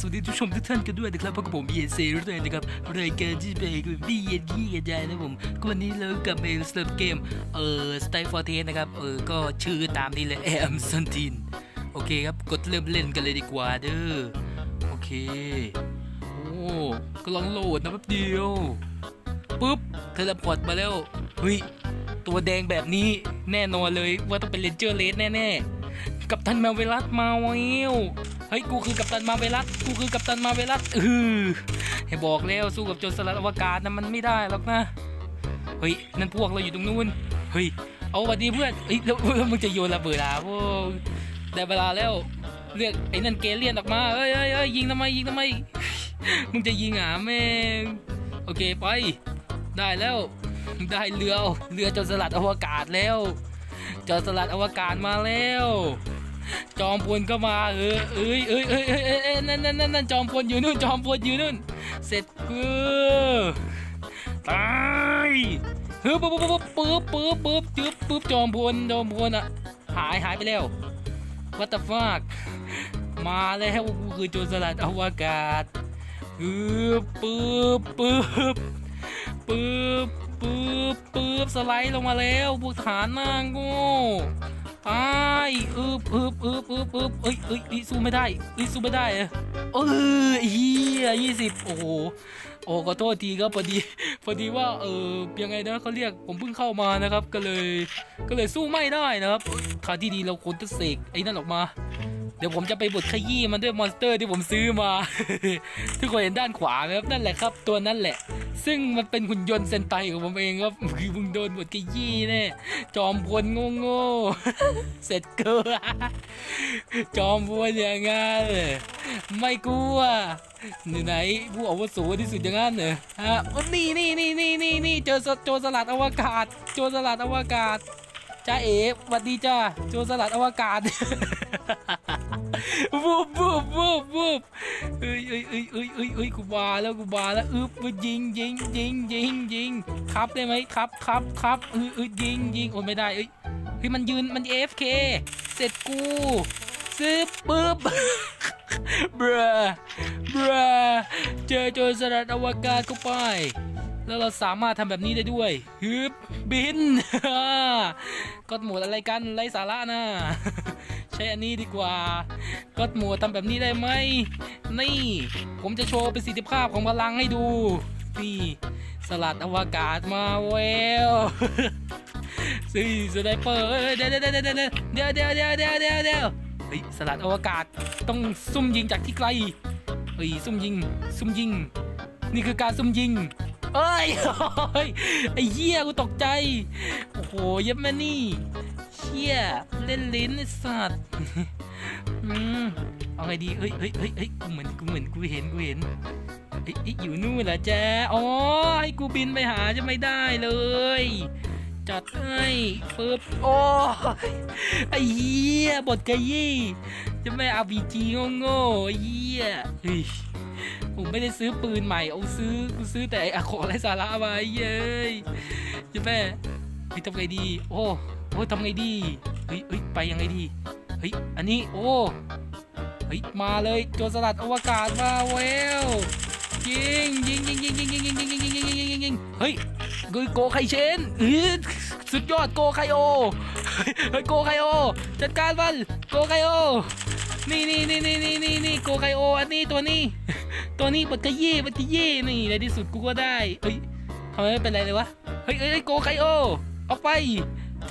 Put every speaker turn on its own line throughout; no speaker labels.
สวัสดีทุกชมทุกท่านกันด้วยนะครับพบกับผมเบียร์เซรุ่นนะครับรายการที่เป็นบีเอ็นยี่กันได้นะผมก็วันนี้เรากลับมาสำหรับเกมเอ่อสไตล์ฟอร์เทนนะครับเออก็ชื่อตามนี้เลยแอมซันตินโอเคครับกดเริ่มเล่นกันเลยดีกว่าเด้อโอเคโอ้กำลังโหลดนะแป๊บเดียวปุ๊บเทเลพอร์ตมาแล้วเฮ้ยตัวแดงแบบนี้แน่นอนเลยว่าต้องเป็นเลนเจอร์เลสแน่ๆกัปตันมาเวลัสมาแล้ว เฮ้ยกูคือกัปตันมาเวลัสกูคือกัปตันมาเวลัสเออให้บอกแล้วสู้กับโจรสลัดอวกาศนะมันไม่ได้หรอกนะเฮ้ยนั่นพวกเราอยู่ตรงนู้นเฮ้ยเอาวันดีเพื่อนเฮ้ยแล้วแล้วมึงจะโยนระเบิดอะพวกได้เวลาแล้วเรียกไอ้นั่นเกเลียนออกมาเอ้ยเอ้ยเอ้ยยิงทำไมยิงทำไมมึงจะยิงอะแม่งโอเคไปได้แล้วได้เรือเรือโจรสลัดอวกาศแล้วจอสลัดอวกาศมาแล้ว จอมพลก็มาเออเอ้ยเอ้ยเอ้ยเอ้ยเอ้ยเอ้ยนั่นนั่นนั่นจอมพลอยู่นู่นจอมพลอยู่นู่นเสร็จกูตายเฮ้ยปุ๊บปุ๊บปุ๊บปุ๊บปุ๊บปุ๊บจึ๊บปุ๊บจอมพลจอมพลอะหายหายไปแล้ว what the fuck มาแล้วกูคือโจรสลัดอวกาศปึ๊บปึ๊บปึ๊บปึ๊บปึ๊บปึ๊บสไลด์ลงมาแล้วพวกฐานนางกู ไปอึบอึบอึบอึบอึบเอ้ยเอ้ยเอ้ยสู้ไม่ได้เอ้ยสู้ไม่ได้เออเออเฮียยี่สิบโอ้โหโอ้ขอโทษทีครับพอดีพอดีว่าเออยังไงนะเขาเรียกผมเพิ่งเข้ามานะครับ ก็เลยก็เลยสู้ไม่ได้นะครับทางที่ดีเราควรจะเสกไอ้นั่นออกมา เดี๋ยวผมจะไปบดขยี้มันด้วยมอนสเตอร์ที่ผมซื้อมา ทุกคนเห็นด้านขวาไหมครับนั่นแหละครับ ตัวนั้นแหละ ซึ่งมันเป็นหุ่นยนต์เซนไตของผมเองครับคือมึงโดนบดขยี้แน่จอมพลโง่ๆเสร็จเกินจอมพลอย่างงั้นไม่กลัวไหนผู้อาวุโสที่สุดอย่างนั้นเหรอฮะนี่นี่นี่นี่นี่นี่เจอโจรสลัดอวกาศ โจรสลัดอวกาศจ้าเอ๋สวัสดีจ้าโจรสลัดอวกาศ วูบวูบวูบวูบเอ้ยเอ้ยเอ้ยเอ้ยเอ้ยเอ้ยกูบาแล้วกูบาแล้วอึบยิงยิงยิงยิงยิงครับได้ไหมครับครับครับเอ้ยเอ้ยยิงยิงโอ้ไม่ได้เอ้ยเฮ้ยมันยืนมัน AFK เสร็จกูซื้อปึ๊บเบรเบรเจอโจรสลัดอวกาศเข้าไป แล้วเราสามารถทำแบบนี้ได้ด้วยฮึบบินก็หมดอะไรกันไรสาระนะ ใช้อันนี้ดีกว่าก็หมดทำแบบนี้ได้ไหม นี่ ผมจะโชว์ประสิทธิภาพของพลังให้ดู นี่ สลัดอวกาศมาเวลสี่สไนเปอร์เอ้ยเดี๋ยวเดี๋ยวเดี๋ยวเดี๋ยวเดี๋ยวเดี๋ยวเดี๋ยวเดี๋ยวเดี๋ยวเฮ้ยสลัดอวกาศต้องซุ่มยิงจากที่ไกลเฮ้ยซุ่มยิง ซุ่มยิง นี่คือการซุ่มยิงเอ้ยเฮ้ยไอ้เหี้ยกูตกใจ โอ้โหเยับแมานี่ หี้ยเล่นลิ้นไอ้สัตว์อืมเอาไงดีเฮ้ยเฮ้ยเฮ้ยเฮ้ยกูเหมือนกูเหมือนกูเห็นกูเห็นเฮ้ยเฮ้ยอยู่นู่นเหรอแจ๊อ๋อให้กูบินไปหาจะไม่ได้เลยจัดให้ปึ๊บโอ้ยไอ้เหี้ยบทกะยี่จะไม่เอาบีจีโง่ๆไอ้เหี้ยฮ้ยผมไม่ได้ซื้อปืนใหม่เอาซื้อกูซื้อแต่ไอ้ของไรสาระมาไอ้เย้ยจะแม่เฮ้ทำไงดี โอ้ โอ้ยทำไงดีเฮ้ยเฮ้ยไปยังไงดีเฮ้ยอันนี้โอ้เฮ้ยมาเลยโจรสลัดอวกาศมาเวลยิงยิงยิงยิงยิงยิงยิงยิงยิงยิงยิงยิงยิงยิงเฮ้ยกุยโกไคเชนสุดยอดโกไคโอเฮ้ยโกไคโอจัดการมันโกไคโอนี่นี่นี่นี่นี่นี่นี่โกไคโออันนี้ตัวนี้ ตัวนี้บัตกะยี่บัตกะยี่นี่ในที่สุดกูก็ได้เฮ้ยทำไมไม่เป็นไรเลยวะเฮ้ยเฮ้ยโกไคโอออกไป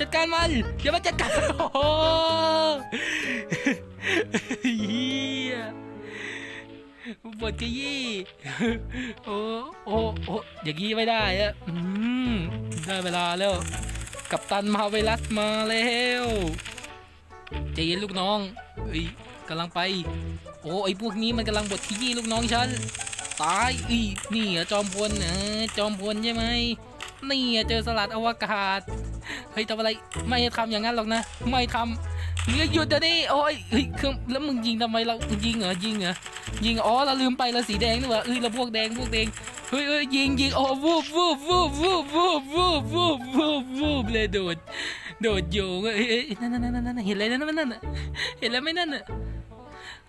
จัดการมันเดี๋ยวมาจัดการโอ้โหเฮียบทกะยี่โอ้โอ้โอ้อย่างงี้ไม่ได้อะอืมได้เวลาแล้ว กับตันมาไวรัสมาแล้วใจเย็นลูกน้องเอ้ยกำลังไป โอ้ไอพวกนี้มันกำลังบดขยี้ลูกน้องฉัน ตายอีนี่เหรอจอมพลเออจอมพลใช่ไหม นี่อะเจอสลัดอวกาศ เฮ้ยทำอะไร ไม่ทำอย่างนั้นหรอกนะ ไม่ทำมึงหยุดเดี๋ยวนี้โอ้ยเฮ้ยเครื่องแล้วมึงยิงทำไมเรา ยิงเหรอ ยิงเหรอ ยิง อ๋อ เราลืมไปเราสีแดงนี่หว่าเอ้ยเราพวกแดงพวกแดง เฮ้ยเฮ้ยยิงยิงโอ้วูบวูบวูบวูบวูบวูบวูบวูบวูบเลยโดด โดดโยงเอ้ยเอ้ยนั่นนั่นนั่นนั่นเห็นอะไรนั่นนั่นนั่นเห็นแล้วไหมนั่นน่ะ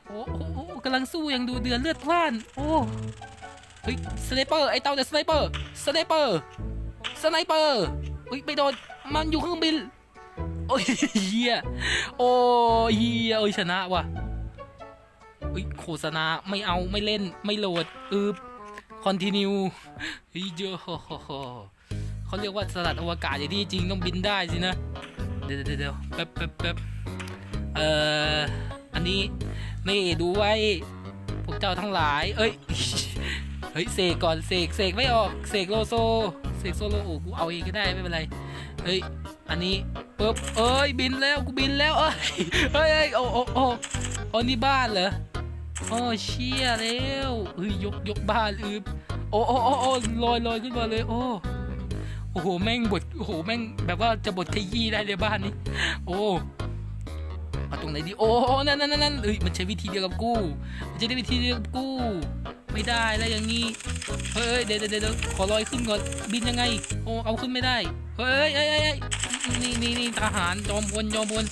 โอ้โอ้โอ้กำลังสู้ย่างดูเดือดเลือดพล่าน โอ้ เฮ้ย สไนเปอร์ ไอเต่าเดอะสไนเปอร์ สไนเปอร์ สไนเปอร์เฮ้ยไม่โดนมันอยู่เครื่องบินโอ้ยเฮียโอ้ยเฮียโอ้ยชนะว่ะเฮ้ยโฆษณาไม่เอาไม่เล่นไม่โหลดอึบคอนติเนียเฮ้ยเยอะเขาเรียกว่าสลัดอวกาศอย่างที่จริงต้องบินได้สินะ เดี๋ยวเดี๋ยวเดี๋ยวแป๊บแป๊บแป๊บเอ่ออันนี้นี่ดูไว้พวกเจ้าทั้งหลาย เอ้ย เฮ้ยเสกก่อนเสกเสกไม่ออกเสกโลโซ เสกโซโลโอ้กูเอาเองก็ได้ไม่เป็นไรเฮ้ยอันนี้ปุ๊บเอ้ยบินแล้วกูบินแล้วเอ้ยเฮ้ยโอ้โอ้โอ้โอ้นี่บ้านเหรอโอ้เชี่ยแล้วเฮ้ยยกยกบ้านอืบโอ้โอ้โอ้โอ้ลอยลอยขึ้นมาเลยโอ้โอ้โหแม่งบดโอ้โหแม่งแบบว่าจะบดขยี้ได้เลยบ้านนี้ โอ้ เอาตรงไหนดีโอ้นั่นนั่นนั่นเอ้ยมันใช้วิธีเดียวกับกู มันใช้ได้วิธีเดียวกับกู ไม่ได้แล้วอย่างนี้เฮ้ยเดี๋ยวเดี๋ยวเดี๋ยวขอลอยขึ้นก่อนบินยังไงโอ้เอาขึ้นไม่ได้เฮ้ยเฮ้ยเฮ้ยเฮ้ยนี่นี่นี่ทหารจอมพลจอมพล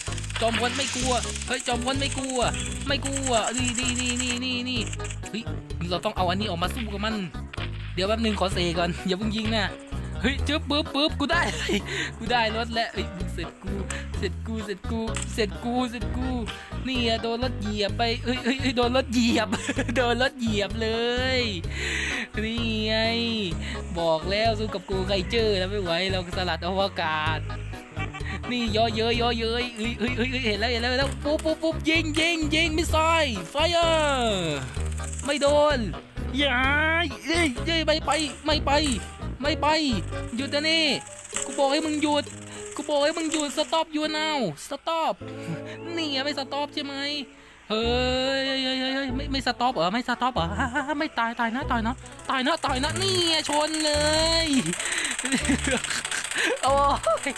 จอมพลไม่กลัว เฮ้ยจอมพลไม่กลัว ไม่กลัวนี่นี่นี่นี่นี่นี่เฮ้ยเราต้องเอาอันนี้ออกมาสู้กับมัน เดี๋ยวแป๊บนึงขอเซก่อนอย่าเพิ่งยิงนะ เฮ้ยจึ๊บปึ๊บปึ๊บกูได้ กูได้รถแล้วเฮ้ยมึงเสร็จกูเสร็จกูเสร็จกูเสร็จกูเสร็จกูนี่อะโดนรถเหยียบไปเฮ้ยเฮ้ยเฮ้ยโดนรถเหยียบ โดนรถเหยียบเลยนี่ไงบอกแล้วสู้กับกูใครเจอแล้วไม่ไหวเราสลัดอวกาศนี่ย่อเย้ยย่อเยยเอ้ยเอ้ยเอ้ยเอ้ยเห็นแล้วเห็นแล้วแล้วปุ๊บปุ๊บปุ๊บยิงยิงยิงมิสไซล์ไฟเออร์ไม่โดนอย่าเอ้ยเอ้ยไม่ไปไม่ไป ไม่ไป หยุดนะนี่ กูบอกให้มึงหยุด กูบอกให้มึงหยุด สต็อปยูนาวสต็อปนี่ไงไม่สต็อปใช่ไหมเฮ้ยเฮ้ยเฮ้ยไม่ไม่สต็อปเหรอ ไม่สต็อปเหรอฮ่าฮ่าไม่ตายตายนะตายนะตายนะตายนะนี่ไงชนเลย โอ้ย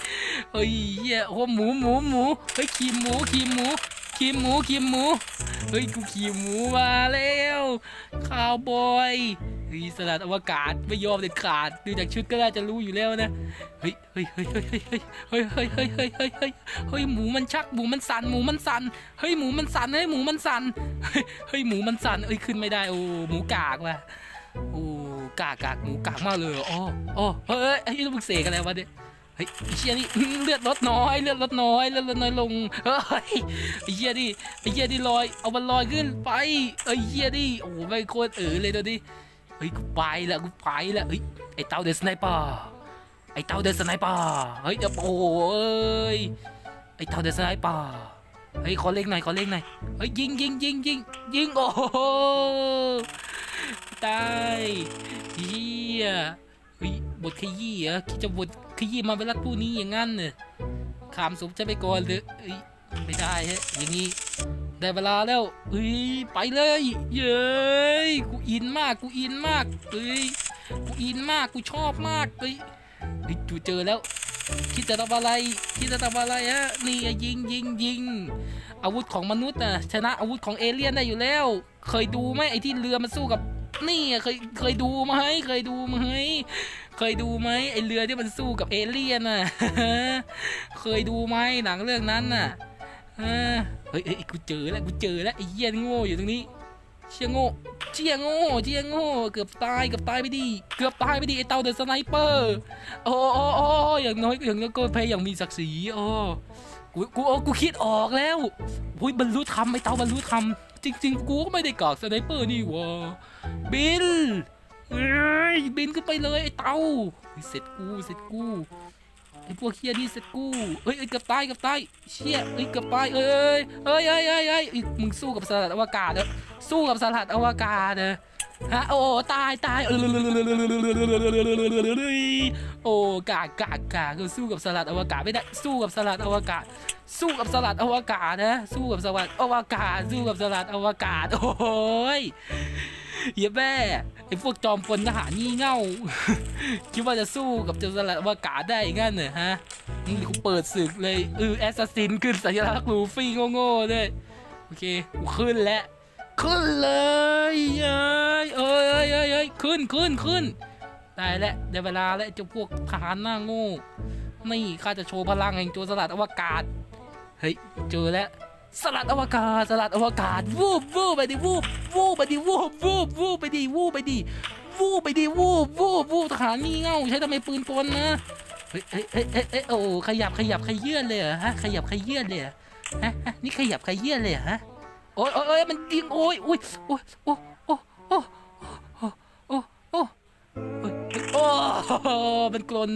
เฮ้ยเหี้ยโอ้หมูหมูหมูเฮ้ยขีหมูขีหมู ขีหมูขีหมู เฮ้ยกูขี่หมูมาแล้วข้าวบอยเฮ้ยสลัดอวกาศไม่ยอมเด็ดขาดดูจากชุดก็น่าจะรู้อยู่แล้วนะเฮ้ยเฮ้ยเฮ้ยเฮ้ยเฮ้ยเฮ้ยเฮ้ยเฮ้ยเฮ้ยเฮ้ยเฮ้ยหมูมันชักหมูมันสั่นหมูมันสั่นเฮ้ยหมูมันสั่นเฮ้ยหมูมันสั่นเฮ้ยหมูมันสั่นเอ้ยขึ้นไม่ได้โอ้หมูกากว่ะโอ้กากกากหมูกากมากเลยอ๋ออ๋อเฮ้ยเฮ้ยไอ้ยมึงเสกอะไรวะเนี่ย ฮ้ยไอ้เชี่ยนี่เลือดลดน้อยเลือดลดน้อยเลือดลดน้อยลงเฮ้ยไอ้เชี่ยนี่ไอ้เชี่ยนี่ลอยเอามันลอยขึ้นไปไอ้เชี่ยนี่โอ้ไม่โคตรเออเลยตัวนี้เฮ้ยกูไปละกูไปละเฮ้ยไอ้เต่าเดสไนเปอร์ไอ้เต่าเดสไนเปอร์เฮ้ยเดี๋ยวโอ้ยไอ้เต่าเดสไนเปอร์เฮ้ยขอเล็กหน่อยขอเล็กหน่อยเฮ้ยยิงยิงยิงยิงยิงโอ้โหตายเฮีย เฮ้ยบทขยี้เหรอคิดจะบทขยี้มาเวลาผู้นี้อย่างงั้นเนอะขามสมจะไปก่อนเลยเอ้ยไม่ได้ฮะอย่างงี้ได้เวลาแล้วเฮ้ยไปเลย เย้ยกูอินมากกูอินมากเฮ้ยกูอินมากกูชอบมากเฮ้ยเฮ้ยกูเจอแล้ว คิดจะทำอะไรคิดจะทำอะไรฮะนี่ยิงยิงยิงอาวุธของมนุษย์น่ะชนะอาวุธของเอเลี่ยนได้อยู่แล้ว เคยดูไหมไอ้ที่เรือมันสู้กับ นี่เคยเคยดูไหมเคยดูไหมเคยดูไหมไอเรือที่มันสู้กับเอเลี่ยนน่ะเคยดูไหมหนังเรื่องนั้นน่ะเฮ้ยเฮ้ยกูเจอแล้วกูเจอแล้วไอเหี้ยนโง่อยู่ตรงนี้เชี่ยโง่เชี่ยโง่เชี่ยโง่เกือบตายเกือบตายไปดิเกือบตายไปดิไอเต่าเดอะสไนเปอร์โอ้โอ้โอ้อย่างน้อยอย่างน้อยก็เพยอย่างมีศักดิ์ศรีโอ้กูกูโอ้กูคิดออกแล้วหุยบรรลุธรรมไอเต่าบรรลุธรรม จริงๆ กูก็ไม่ได้กากสไนเปอร์นี่วะบินเอ้ยบินขึ้นไปเลยไอ้เต่าเสร็จกูเสร็จกูไอ้พวกเฮียนี่เสร็จกูเฮ้ยเอ้ยเกือบตายเกือบตายเชี่ยเอ้ยเกือบตายเอ้ยเอ้ยเอ้ยเอ้ยมึงสู้กับสลัดอวกาศเนอะสู้กับสลัดอวกาศเนอะ ฮะโอ้ตายตายโอ้กากกากกากก็สู้กับสลัดอวกาศไม่ได้สู้กับสลัดอวกาศ สู้กับสลัดอวกาศนะ สู้กับสลัดอวกาศ สู้กับสลัดอวกาศ โอ้ยเหี้ยแม่ไอ้พวกจอมพลทหารงี่เง่า คิดว่าจะสู้กับเจ้าสลัดอวกาศได้งั้นเหรอฮะนี่กูเปิดศึกเลยเออแอสซัสซินขึ้นสัญลักษณ์ลูฟี่โง่ๆเลยโอเคกูขึ้นแล้ว ขึ้นเลยเอ้ยเอ้ยเอ้ยเอ้ยเอ้ยขึ้นขึ้นขึ้นได้แล้วได้เวลาแล้วเจ้าพวกทหารหน้าโง่นี่ข้าจะโชว์พลังแห่งโจรสลัดอวกาศเฮ้ยเจอแล้วสลัดอวกาศสลัดอวกาศวูบวูบไปดิวูบวูบไปดิวูบวูบวูบไปดิวูบไปดิวูบไปดิวูบวูบวูบทหารงี่เง่าใช้ทำไมปืนกลนะเฮ้ยเฮ้ยเฮ้ยเฮ้ยโอ้ขยับขยับขยื่นเลยเหรอฮะขยับขยื่นเลยเหรอฮะนี่ขยับขยื่นเลยเหรอฮะ อ้ยโอ้ยโอ้ยมันยิงโอ้ยโอุ้ยโอุ้ยโอ้ยโอ้ยโอ้ยโอ้ยโอ้ยโอ้โอ้มันกลน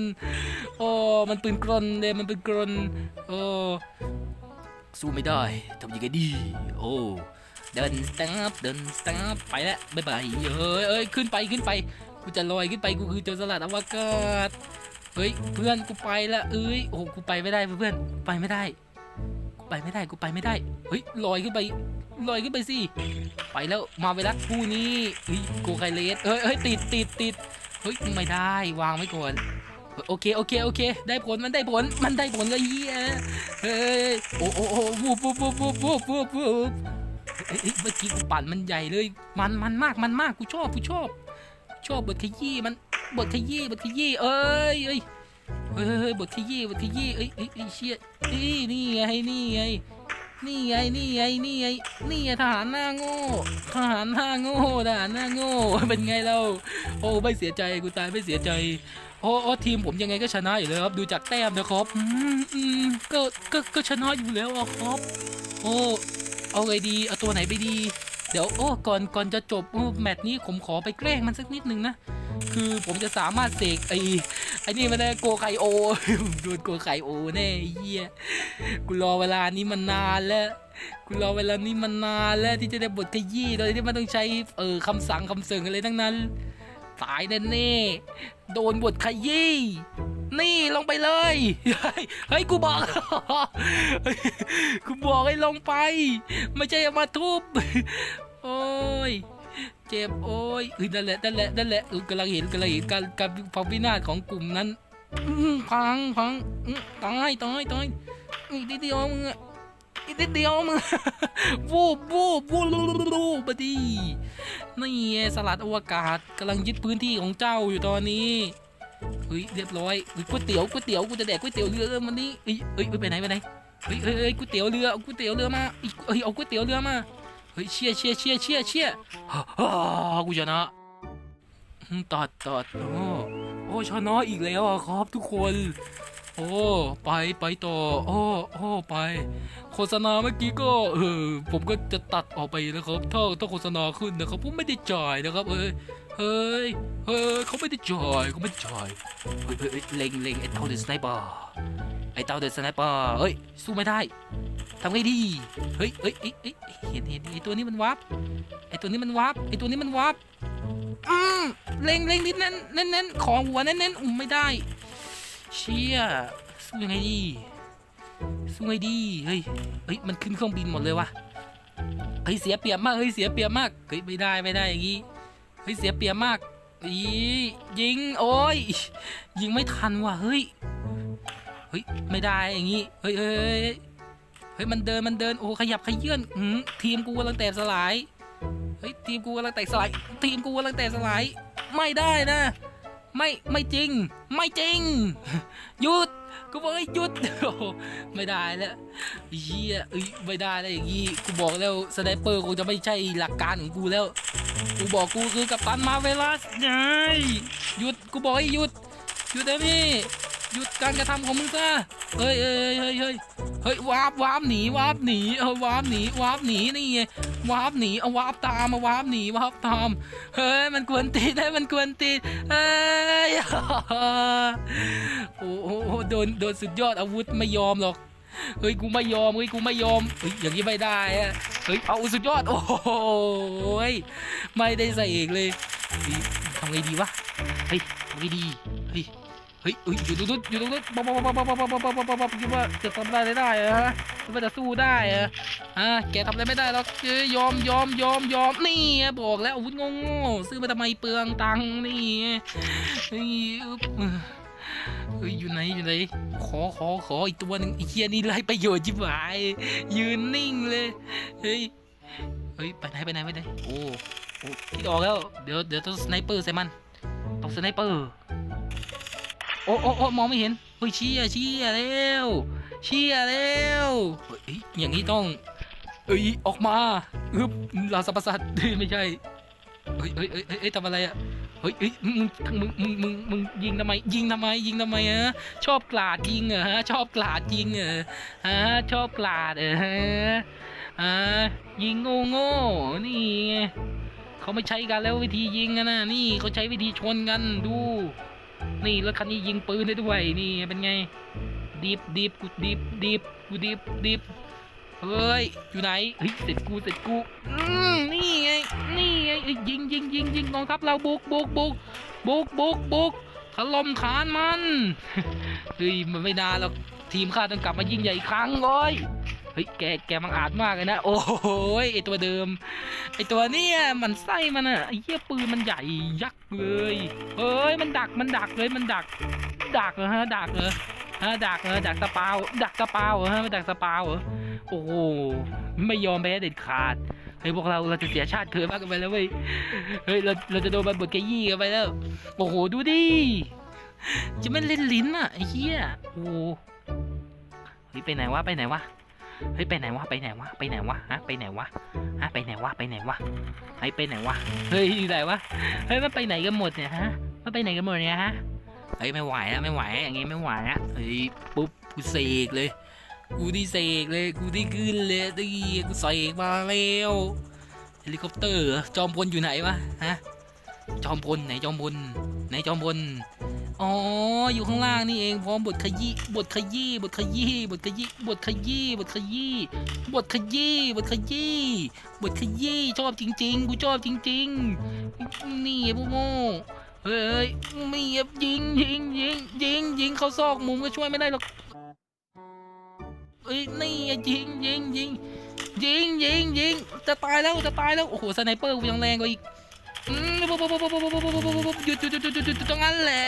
โอ้ยมันปืนกลนเลยมันปืนกลนโอ้ยสู้ไม่ได้ทำยังไงดีโอ้ยเดินสตับเดินสตับไปแล้วบ๊ายบายเฮ้ยเอ้ยขึ้นไปขึ้นไปกูจะลอยขึ้นไปกูคือโจรสลัดอวกาศเฮ้ยเพื่อนกูไปละเอ้ยโอ้ยกูไปไม่ได้เพื่อนไปไม่ได้ ไปไม่ได้กูไปไม่ได้เฮ้ยลอยขึ้นไป ลอยขึ้นไปสิ ไปแล้วมาเวลาคู่นี้เฮ้ยโกไคเลสเฮ้ยเฮ้ยติดติดติดเฮ้ยไม่ได้วางไว้ก่อนโอเคโอเคโอเค ได้ผลมันได้ผลมันได้ผลก็เยี่ยเฮ้ยโอ้โอ้โอ้วูบวูบวูบวูบวูบวูบวูบเฮ้ยเฮ้ยเมื่อกี้กูปั่นมันใหญ่เลย มันมันมากมันมากกูชอบกูชอบ ชอบบทขยี้มันบทขยี้บทขยี้เอ้ยเอ้ยเฮ้ยเฮ้ยบทขยี้บทขยี้เอ้ยเอ้ยเอ้ยเชี่ยนี่นี่ไงนี่ไง นี่ไงนี่ไงนี่ไงนี่ไงทหารหน้าโง่ทหารหน้าโง่ทหารหน้าโง่เป็นไงเราโอ้ไม่เสียใจกูตายไม่เสียใจโอ้โอ้ทีมผมยังไงก็ชนะอยู่แล้วครับดูจากแต้มนะครับอืมอืมก็ก็ก็ชนะอยู่แล้วอะครับ โอ้เอาไงดีเอาตัวไหนไปดี เดี๋ยวโอ้ก่อนก่อนจะจบโอ้แมตช์นี้ผมขอไปแกล้งมันสักนิดนึงนะ คือผมจะสามารถเสกไอ้ไอ้นี่มาได้โกไคโอโดนโกไคโอแน่เฮียกูรอเวลานี้มันนานแล้วกูรอเวลานี้มันนานแล้วที่จะได้บทขยี้โดยที่ไม่ต้องใช้เออคำสั่งคำเสริงอะไรทั้งนั้นตายแน่ๆโดนบทขยี้นี่ลงไปเลย เฮ้ยกูบอก กูบอกให้ลงไป ไม่ใช่มาทุบ โอ้ย เจ็บโอ้ยเออนั่นแหละนั่นแหละนั่นแหละกำลังเห็นกำลังเห็นการการความพินาศของกลุ่มนั้นพังพังอื้อตายตายตายอีกนิดเดียวมึงอีกนิดเดียวมึงวูบวูบวูบลูลูลูบดีนี่สลัดอวกาศกำลังยึดพื้นที่ของเจ้าอยู่ตอนนี้เฮ้ยเรียบร้อยก๋วยเตี๋ยวก๋วยเตี๋ยวกูจะแดกก๋วยเตี๋ยวเรือมันนี่เฮ้ยเฮ้ยไปไหนไปไหนเฮ้ยเฮ้ยก๋วยเตี๋ยวเรือเอาก๋วยเตี๋ยวเรือมาเฮ้ยเอาก๋วยเตี๋ยวเรือมา เฮ้ยเชียร์เชียร์เชียร์เชียร์เชียร์ฮ่าฮ่ากูชนะตัดตัดโอ้โอ้ชนะอีกแล้วครับทุกคน โอ้ไปไปต่อโอ้โอ้ไป โฆษณาเมื่อกี้ก็เออผมก็จะตัดออกไปนะครับ ถ้าถ้าโฆษณาขึ้นนะครับผมไม่ได้จ่ายนะครับเอ้ยเฮ้ยเฮ้ยเขาไม่ได้จ่ายเขาไม่จ่ายเฮ้ยเฮ้ยเล็งเล็งไอ้เต้าเดอะสไนเปอร์ไอ้เต้าเดอะสไนเปอร์เฮ้ยสู้ไม่ได้ ทำไงดี เฮ้ยเฮ้ยเฮ้ยเฮ้ยเห็นเห็นไอ้ตัวนี้มันวับไอ้ตัวนี้มันวับไอ้ตัวนี้มันวับอืมเล็งเล็งนิดแน่นแน่นแน่นของหัวแน่นแน่นอุ้มไม่ได้ เชี่ยสู้ยังไงดี สู้ไงดี เฮ้ย เฮ้ย มันขึ้นเครื่องบินหมดเลยวะเฮ้ย เสียเปรียบมาก เฮ้ย เสียเปรียบมาก เฮ้ย ไม่ได้ ไม่ได้ อย่างงี้ เฮ้ย เสียเปรียบมากอียิง โอ้ย ยิงไม่ทันว่ะ เฮ้ย เฮ้ย ไม่ได้ อย่างงี้ เฮ้ยเฮ้ย เฮ้ยมันเดินมันเดินโอ้ขยับขยื่นอืมทีมกูกำลังแตกสลายเฮ้ยทีมกูกำลังแตกสลาย ทีมกูกำลังแตกสลาย ไม่ได้นะ ไม่ไม่จริง ไม่จริงหยุดกูบอกให้หยุดโอ้ไม่ได้แล้วเฮียเอ้ยไม่ได้แล้วอย่างงี้กูบอกแล้วสไนเปอร์คงจะไม่ใช่หลักการของกูแล้ว กูบอกกูคือกัปตันมาเวลัสไงหยุดกูบอกให้หยุดหยุดเดี๋ยวนี้ หยุดการกระทำของมึงซะเฮ้ยเฮ้ยเฮ้ยเฮ้ยเฮ้ยวาร์ปวาร์ปหนีวาร์ปหนีเออวาร์ปหนีวาร์ปหนีนี่ไงวาร์ปหนีเอาวาร์ปตามมาวาร์ปหนีวาร์ปตามเฮ้ยมันกวนตีนให้มันกวนตีเฮ้ยโอ้โหโดนโดนสุดยอดอาวุธไม่ยอมหรอกเฮ้ยกูไม่ยอมเฮ้ยกูไม่ยอมเฮ้ยอย่างนี้ไม่ได้อะเฮ้ยเอาสุดยอดโอ้โหไม่ได้ใส่เอกเลยเฮ้ยทำไงดีวะเฮ้ยทำไงดีเฮ้ย เฮ้ยเฮ้ยอยู่ตรงนู้นอยู่ตรงนู้นบ๊อบบ๊อบบ๊อบบ๊อบบ๊อบบ๊อบบ๊อบบ๊อบคิดว่าจะทำอะไรได้เหรอฮะคิดว่าจะสู้ได้เหรอฮะแกทำอะไรไม่ได้หรอกเอ้ยยอมยอมยอมยอมนี่บอกแล้วอาวุธงงๆซื้อมาทำไมเปลืองตังค์นี่ไงเฮ้ยอึ๊บเฮ้ยอยู่ไหนอยู่ไหนขอขอขออีกตัวหนึ่งไอ้เฮียนี่ไรประโยชน์จิบหายยืนนิ่งเลยเฮ้ยเฮ้ยไปไหนไปไหนไปไหนโอ้โอ้คิดออกแล้วเดี๋ยวเดี๋ยวต้องสไนเปอร์ใส่มันต้องสไนเปอร์ โอ้โอ้โอ้มองไม่เห็นเฮ้ยเชี่ยเชี่ยแล้วเชี่ยแล้วเฮ้ยอย่างนี้ต้องเอ้ยออกมาอึบลาสัปสัตว์ไม่ใช่เฮ้ยเฮ้ยเฮ้ยเฮ้ยทำอะไรอะเฮ้ยเฮ้ยมึงมึงมึงมึงมึงยิงทำไม ยิงทำไม ยิงทำไมฮะชอบกลาดยิงเหรอฮะชอบกลาดยิงเหรอฮะชอบกลาดเหรอฮะอ่ายิงโง่โง่นี่ไงเขาไม่ใช้กันแล้ววิธียิงอะนะนี่เขาใช้วิธีชนกันดู นี่รถคันนี้ยิงปืนได้ด้วยนี่เป็นไงดิบดิบกูดิบดิบกูดิบดิบเฮ้ยอยู่ไหนเฮ้ยเสร็จกูเสร็จกูอืมนี่ไงนี่ไงยิงยิงยิงยิงกองทัพเราบุกบุกบุกบุกบุกบุกถล่มฐานมันเฮ้ยมันไม่นานหรอกทีมข้าต้องกลับมายิงใหญ่อีกครั้งเลย เฮ้ยแกแกมังอาจมากเลยนะ โอ้โหไอตัวเดิม ไอตัวเนี้ยมันไส้มันอะไอเหี้ยปืนมันใหญ่ยักษ์เลยเฮ้ยมันดักมันดักเลยมันดัก ดักเหรอฮะดักเหรอฮะดักเหรอดักสปาวดักสปาวเหรอฮะไม่ดักสปาวเหรอโอ้โหไม่ยอมแพ้เด็ดขาดเฮ้ยพวกเราเราจะเสียชาติเกิดมากกันไปแล้วเว้ยเฮ้ยเราเราจะโดนมันบดแกยี่กันไปแล้วโอ้โหดูดิจะไม่เล่นลิ้นอะไอ้เหี้ยโอ้โหเฮ้ยไปไหนวะไปไหนวะ เฮ้ยไปไหนวะไปไหนวะไปไหนวะฮะไปไหนวะฮะไปไหนวะไปไหนวะเฮ้ไปไหนวะเฮ้ยอยู่ไหนวะเฮ้ยมันไปไหนกันหมดเนี่ยฮะมันไปไหนกันหมดเนี่ยฮะเฮ้ยไม่ไหวแล้วไม่ไหวอย่างงี้ไม่ไหวแล้วเฮ้ยปุ๊บกูเสกเลย กูที่เสกเลยกูที่ขึ้นเลยตีกูเสกมาแล้วเฮลิคอปเตอร์จอมพลอยู่ไหนวะฮะจอมพลไหนจอมพลไหนจอมพล อ๋อ อยู่ข้างล่างนี่เองพร้อมบทขยี้บทขยี้บทขยี้บทขยี้บทขยี้บทขยี้บทขยี้บทขยี้บทขยี้ชอบจริงๆกูชอบจริง ๆ นี่พวกโง่เฮ้ยไม่เหยียบยิงยิงยิงยิงยิงเขาซอกมุมก็ช่วยไม่ได้หรอกเอ้ยนี่ยิงยิงยิงยิงยิงยิงจะตายแล้วจะตายแล้วโอ้โหสไนเปอร์กูยังแรงกว่าอีก หยุดหยุดหยุดหยุดหยุดตรงนั้นแหละ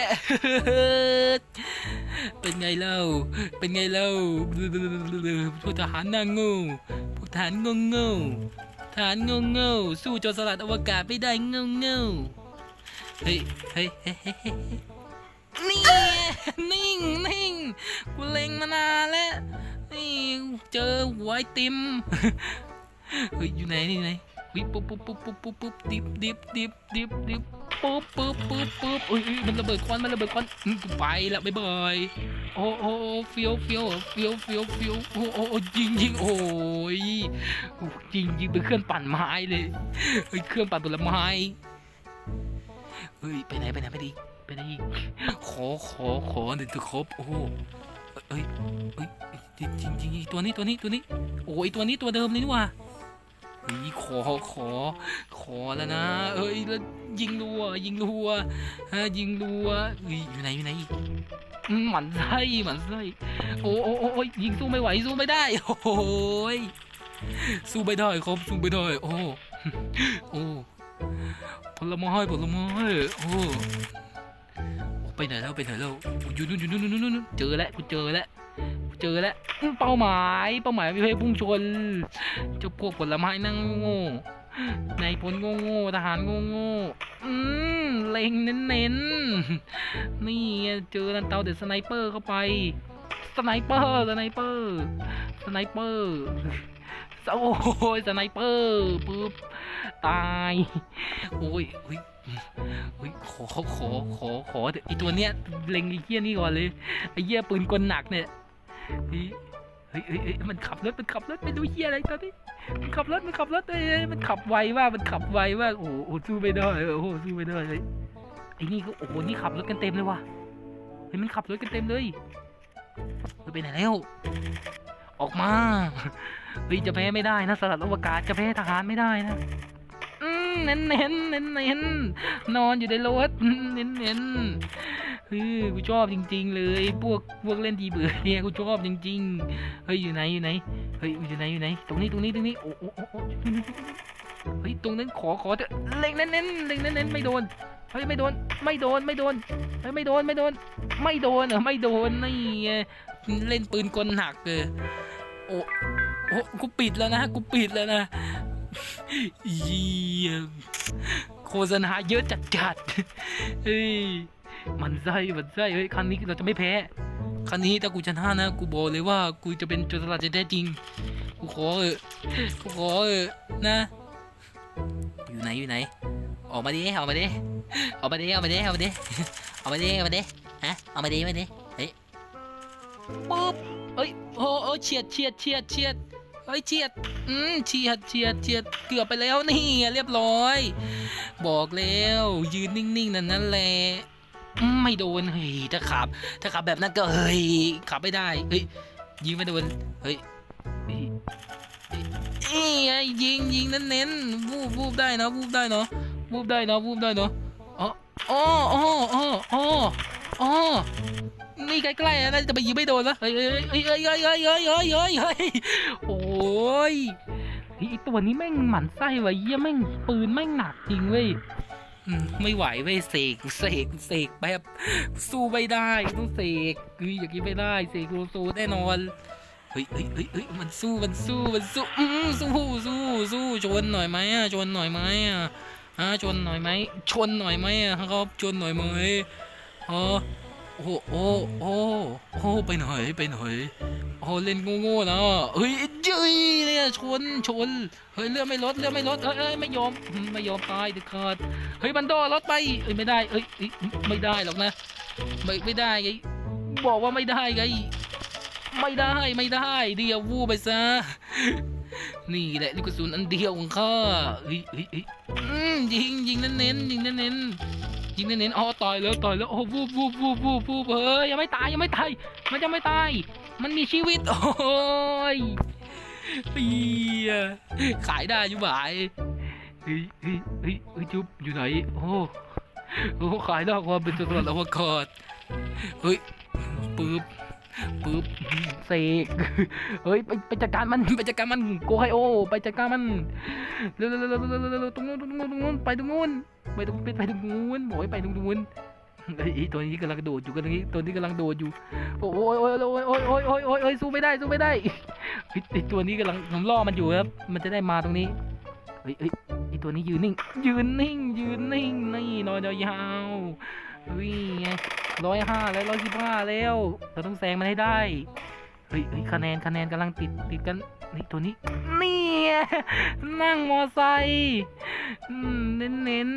เป็นไงเล่า เป็นไงเล่าพวกทหารนางงูพวกทหารงงงูทหารงงงูสู้โจรสลัดอวกาศไม่ได้งงงูเฮ้ยเฮ้ยเฮ้ยเฮ้ยนี่นิ่งนิ่งกูเล็งมานานแล้วนี่เจอหวไติมเฮ้ยอยู่ไหนนี่ไหน วิปุ๊บปุ๊บปุ๊บปุ๊บปุ๊บปุ๊บดิบดิบดิบดิบดิบปุ๊บปุ๊บปุ๊บปุ๊บอ้ยเอ้ยมันระเบิดควันมันระเบิดควันอืมกูไปละบ๊ายบายโอ้โอ้โอ้เฟี้ยวเฟี้ยวเฟี้ยวเฟี้ยวเฟี้ยวโอ้โอ้ยิงยิงโอ้ยโอ้ยิงยิงเป็นเครื่องปั่นไม้เลยเฮ้ยเครื่องปั่นผลไม้เฮ้ยไปไหนไปไหนไปดีไปไหนอีกขอขอขอหนึ่งตัวครบโอ้เอ้ยเอ้ยจริงจริงตัวนี้ตัวนี้ตัวนี้โอ้ยตัวนี้ตัวเดิมเลยนี่ว่า เฮ้ยขอขอ ขอแล้วนะ เอ้ยแล้วยิงรัว ยิงรัวฮะยิงรัวเฮ้ยอยู่ไหนอยู่ไหนอีกหมันไส้หมันไส้โอ้โอ้โอ้ยยิงสู้ไม่ไหวสู้ไม่ได้โอ้ยสู้ไม่ได้ครับสู้ไม่ได้โอ้โอ้ผลไม้ผลไม้โอ้ไปไหนแล้วไปไหนแล้วอยู่นู่นอยู่นู่นนู่นนู่นเจอแล้วกูเจอแล้ว เจอแล้วเป้าหมายเป้าหมายไม่ให้พุ่งชนเจ้าพวกผลไม้นั่งโง่ในพลโง่ทหารโง่โง่อืมเล็งเน้นเน้นๆนี่เจอนันเตาเด็ดสไนเปอร์เข้าไปสไนเปอร์สไนเปอร์สไนเปอร์โอ้ยสไนเปอร์ปุ๊บตายโอ้ยเฮ้ยเฮ้ยขอขอขอขอเถอะไอตัวเนี้ยเล็งไอ้เหี้ยนี่ก่อนเลยไอเหี้ยปืนกลหนักเนี่ย เฮ้ยเฮ้ยเฮ้ยมันขับรถ มันขับรถ ไม่รู้เหี้ยอะไรตอนนี้ มันขับรถ มันขับรถเอ้ยมันขับไวมากมันขับไวมากโอ้โหสู้ไม่ได้โอ้โหสู้ไม่ได้เลยไอ้นี่ก็โอ้โห นี่ขับรถกันเต็มเลยว่ะ เฮ้ย มันขับรถกันเต็มเลยเฮ้ยไปไหนแล้ว ออกมา เฮ้ย จะแพ้ไม่ได้นะสลัดอวกาศ จะแพ้ทหารไม่ได้นะเน้นเน้นเน้นเน้นนอนอยู่ในรถเน้นเน้น เฮ้ยกูชอบจริง ๆ เลยพวกพวกเล่นทีเบื่อเนี่ยกูชอบจริง ๆ เฮ้ยอยู่ไหนอยู่ไหนเฮ้ยอยู่ไหนอยู่ไหน ตรงนี้ตรงนี้ตรงนี้โอ้โอ้โอ้เฮ้ยตรงนั้นขอขอเถอะเล็งเน้นเน้นเล็งเน้นเน้นไม่โดนเฮ้ยไม่โดนไม่โดนไม่โดนเฮ้ยไม่โดนไม่โดน ไม่โดนเหรอไม่โดนนี่เล่นปืนกลหนักเลยโอ้โอ้กูปิดแล้วนะกูปิดแล้วนะเยี่ยมโฆษณาเยอะจัดจัดเฮ้ย มันไส้มันไส้เฮ้ยครั้งนี้เราจะไม่แพ้ครั้งนี้ถ้ากูชนะนะ กูบอกเลยว่ากูจะเป็นโจรสลัดจะแท้จริง กูขอเออกูขอเออนะ อยู่ไหนอยู่ไหน ออกมาดิออกมาดิออกมาดิออกมาดิออกมาดิออกมาดิออกมาดิฮะออกมาดิมาดิเฮ้ยปุ๊บเฮ้ยโอ้โอ้เฉียดเฉียดเฉียดเฉียดเฮ้ยเฉียด อืมเฉียดเฉียดเฉียดเกือบไปแล้วนี่เรียบร้อย บอกแล้วยืนนิ่งๆนั่นนั่นแหละ ไม่โดนเฮ้ยถ้าขับ ถ้าขับแบบนั้นก็เฮ้ยขับไม่ได้เฮ้ยยิงไม่โดนเฮ้ยเฮ้ยเอ้ยเอ้ยยิงยิงเน้นวูบวูบได้เนาะวูบได้เนาะวูบได้เนาะวูบได้เนาะอ๋ออ๋ออ๋ออ๋ออ๋ออ๋อนี่ใกล้ๆนะจะไปยิงไม่โดนนะเฮ้ยเฮ้ยเฮ้ยเฮ้ยเฮ้ยเฮ้ยเฮ้ยเฮ้ยเฮ้ยโอ้ยไอตัวนี้แม่งหมันไส้วะเยี่ยแม่งปืนแม่งหนักจริงเว้ย ไม่ไหวเว้ยเสกเสกเสกแบบสู้ไม่ได้ต้องเสกคืออย่างนี้ไม่ได้เสกโลโซแน่นอนเฮ้ยเฮ้ยเฮ้ยเฮ้ยมันสู้มันสู้มันสู้อืมสู้สู้สู้ชนหน่อยไหมอะชนหน่อยไหมอะฮะชนหน่อยไหมชนหน่อยไหมอะครับชนหน่อยไหมอ๋อ โอ้โอ้โอ้โอ้ไปหน่อยไปหน่อยโอ้เล่นโง่ๆนะเฮ้ยเย้ยเนี่ยชนชนเฮ้ยเลือดไม่ลดเลือดไม่ลดเอ้ยไม่ยอมไม่ยอมตายเด็ดขาดเฮ้ยมันโดนรถไปเอ้ยไม่ได้เอ้ยไม่ได้หรอกนะ ไม่ไม่ได้ไงบอกว่าไม่ได้ไงไม่ได้ไม่ได้เดียววูไปซะนี่แหละลูกกระสุนอันเดียวของข้าเฮ้ยเฮ้ยยอืมยิงยิงเน้นยิงเน้น ยิงเน้นๆอ๋อต่อยแล้วต่อยแล้วโอ้วูบวูบวูบวูบวูบเฮ้ยยังไม่ตายยังไม่ตายมันยังไม่ตาย มันมีชีวิต โอ้ยเฮียขายได้อยู่บ่ายเฮ้ยเฮ้ยเฮ้ยยจุ๊บอยู่ไหนโอ้โอ้ขายได้ความเป็นตัวตลาดอวกาศเฮ้ยปึ๊บ ปึ๊บเสกเฮ้ยไปไปจัดการมันไปจัดการมันโกไฮโอ ไปจัดการมันเร็วเร็วเร็วเร็วเร็วตรงนู้นตรงนู้นตรงนู้นไปตรงนู้นไปตรงไปตรงนู้นบอกให้ไปตรงนู้นเฮ้ตัวนี้กำลังโดดอยู่กันนี้ตัวนี้กำลังโดดอยู่โอ้ยโอ้ยโอ้ยโอ้ยโอ้ยโอ้ยโอ้ยโอ้ยสู้ไม่ได้สู้ไม่ได้ไอ้ตัวนี้กำลังผมล่อมันอยู่ครับ มันจะได้มาตรงนี้เฮ้ยเฮ้ยไอตัวนี้ยืนนิ่งยืนนิ่งยืนนิ่งนี่นอนยาวๆเฮ้ยไง ร้อยห้าแล้วร้อยสิบห้าแล้วเราต้องแซงมันให้ได้เฮ้ยคะแนนคะแนนกำลังติดติดกันนี่ตัวนี้นี่นั่งมอไซค์เน้นเน้น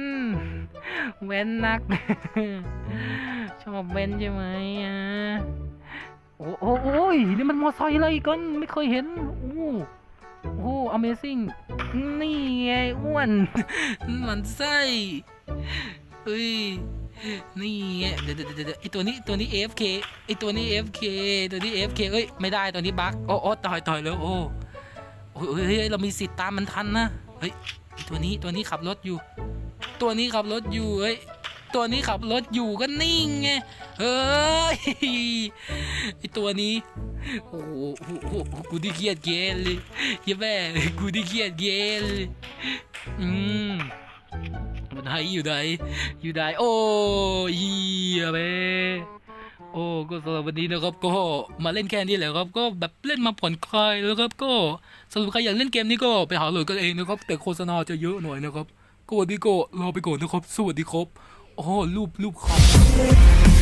แว้นนัก ชอบแว้นใช่ไหมอะโอ้โอ้โอ้ยนี่มันมอไซค์อะไรกันไม่เคยเห็นโอ้โอ้ Amazing นี่ไงอ้วนมันไส้เฮ้ย นี่ไงเดี๋ยวเดี๋ยวเดี๋ยวเดี๋ยวไอตัวนี้ตัวนี้ AFK ไอตัวนี้ AFK ตัวนี้ AFK เอ้ยไม่ได้ตัวนี้บั๊กโอ้โอ้ต่อยต่อยแล้วโอ้โอ้ยเฮ้ยเฮ้ยเรามีสิทธิ์ตามมันทันนะเฮ้ยไอ้ตัวนี้ตัวนี้ขับรถอยู่ ตัวนี้ขับรถอยู่เฮ้ยตัวนี้ขับรถอยู่ก็นิ่งไงเฮ้ยไอตัวนี้โอ้โหโอ้โหโอ้โหกูที่เกียดเกนเลยเหี้ยแม่กูที่เกียดเกนเลยอืมอยู่ ไหนอยู่ไหนอยู่ไหนโอ้เฮียแม่โอ้ก็สำหรับวันนี้นะครับก็มาเล่นแค่นี้แหละครับ ก็แบบเล่นมาผ่อนคลายแล้วครับ ก็สำหรับใครอยากเล่นเกมนี้ก็ไปหาโหลดกันเองนะครับ แต่โฆษณาจะเยอะหน่อยนะครับก็วันนี้ก็รอไปก่อนนะครับสวัสดีครับอ๋อรูปรูปคอม